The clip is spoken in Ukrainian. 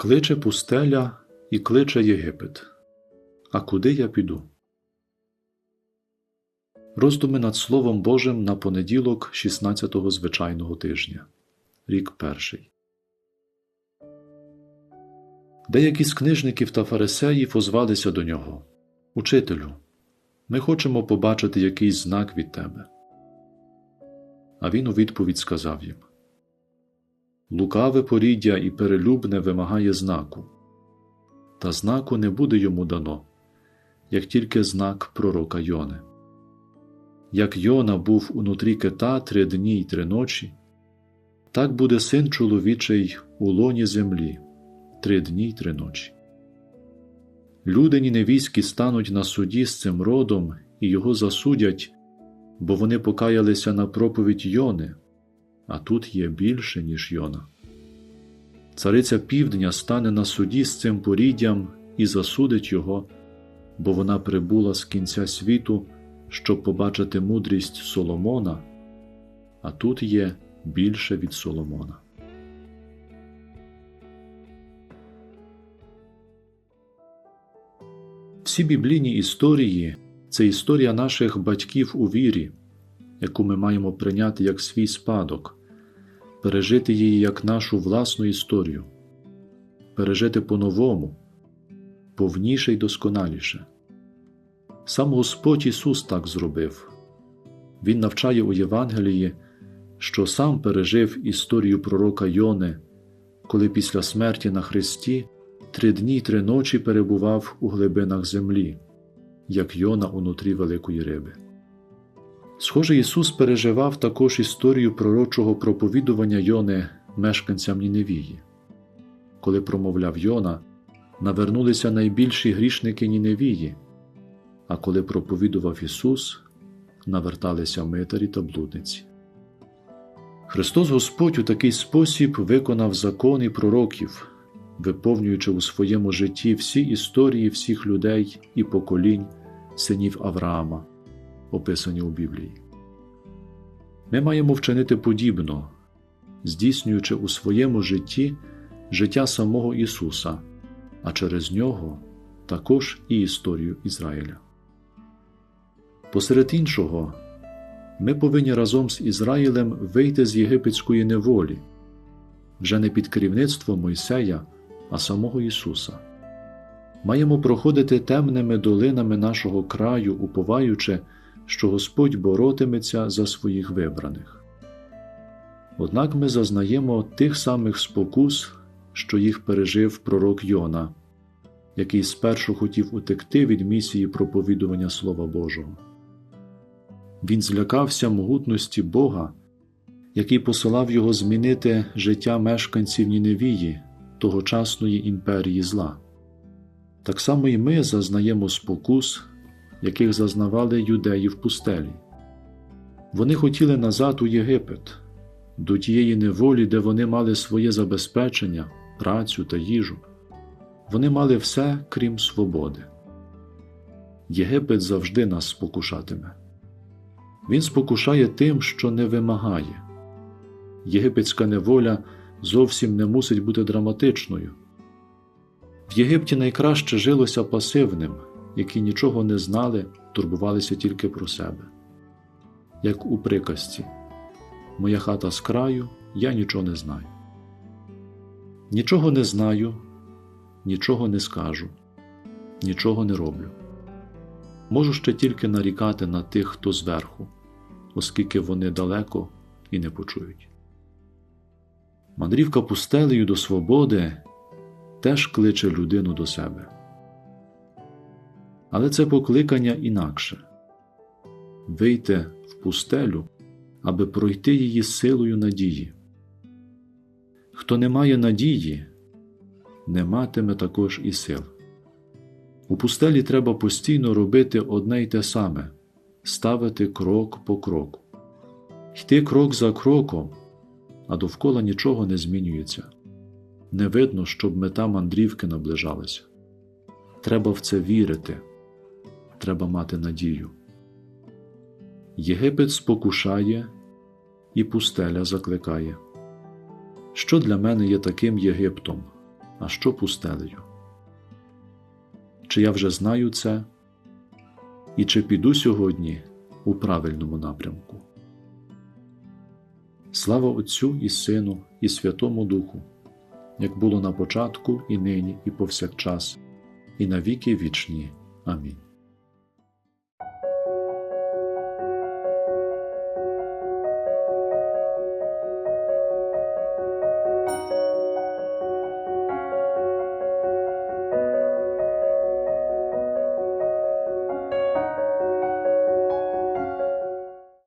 Кличе пустеля і кличе Єгипет. А куди я піду? Роздуми над Словом Божим на понеділок 16-го звичайного тижня. Рік перший. Деякі з книжників та фарисеїв озвалися до нього. Учителю, ми хочемо побачити якийсь знак від тебе. А він у відповідь сказав їм Лукаве поріддя і перелюбне вимагає знаку, та знаку не буде йому дано, як тільки знак пророка Йони. Як Йона був унутрі кита три дні й три ночі, так буде син чоловічий у лоні землі три дні й три ночі. Люди ніневійські стануть на суді з цим родом і його засудять, бо вони покаялися на проповідь Йони, а тут є більше, ніж Йона. Цариця Півдня стане на суді з цим поріддям і засудить його, бо вона прибула з кінця світу, щоб побачити мудрість Соломона, а тут є більше від Соломона. Всі біблійні історії це історія наших батьків у вірі, яку ми маємо прийняти як свій спадок, пережити її як нашу власну історію, пережити по-новому, повніше й досконаліше. Сам Господь Ісус так зробив. Він навчає у Євангелії, що сам пережив історію пророка Йони, коли після смерті на Христі три дні й три ночі перебував у глибинах землі, як Йона унутрі великої риби. Схоже, Ісус переживав також історію пророчого проповідування Йони мешканцям Ніневії. Коли промовляв Йона, навернулися найбільші грішники Ніневії, а коли проповідував Ісус, наверталися митарі та блудниці. Христос Господь у такий спосіб виконав закони пророків, виповнюючи у своєму житті всі історії всіх людей і поколінь синів Авраама, описані у Біблії. Ми маємо вчинити подібно, здійснюючи у своєму житті життя самого Ісуса, а через нього також і історію Ізраїля. Посеред іншого, ми повинні разом з Ізраїлем вийти з єгипетської неволі, вже не під керівництвом Мойсея, а самого Ісуса. Маємо проходити темними долинами нашого краю, уповаючи, що Господь боротиметься за своїх вибраних. Однак ми зазнаємо тих самих спокус, що їх пережив пророк Йона, який спершу хотів утекти від місії проповідування Слова Божого. Він злякався могутності Бога, який посилав його змінити життя мешканців Ніневії, тогочасної імперії зла. Так само і ми зазнаємо спокус, яких зазнавали юдеї в пустелі. Вони хотіли назад у Єгипет, до тієї неволі, де вони мали своє забезпечення, працю та їжу. Вони мали все, крім свободи. Єгипет завжди нас спокушатиме. Він спокушає тим, що не вимагає. Єгипетська неволя зовсім не мусить бути драматичною. В Єгипті найкраще жилося пасивним, які нічого не знали, турбувалися тільки про себе. Як у приказці Моя хата з краю, я нічого не знаю. Нічого не знаю, нічого не скажу, нічого не роблю. Можу ще тільки нарікати на тих, хто зверху, оскільки вони далеко і не почують. Мандрівка пустелею до свободи теж кличе людину до себе. Але це покликання інакше вийти в пустелю, аби пройти її силою надії. Хто не має надії, не матиме також і сил. У пустелі треба постійно робити одне й те саме ставити крок по кроку, йти крок за кроком, а довкола нічого не змінюється. Не видно, щоб мета мандрівки наближалася. Треба в це вірити, треба мати надію. Єгипет спокушає і пустеля закликає. Що для мене є таким Єгиптом, а що пустелею? Чи я вже знаю це? І чи піду сьогодні у правильному напрямку? Слава Отцю і Сину, і Святому Духу, як було на початку, і нині, і повсякчас, і на віки вічні. Амінь.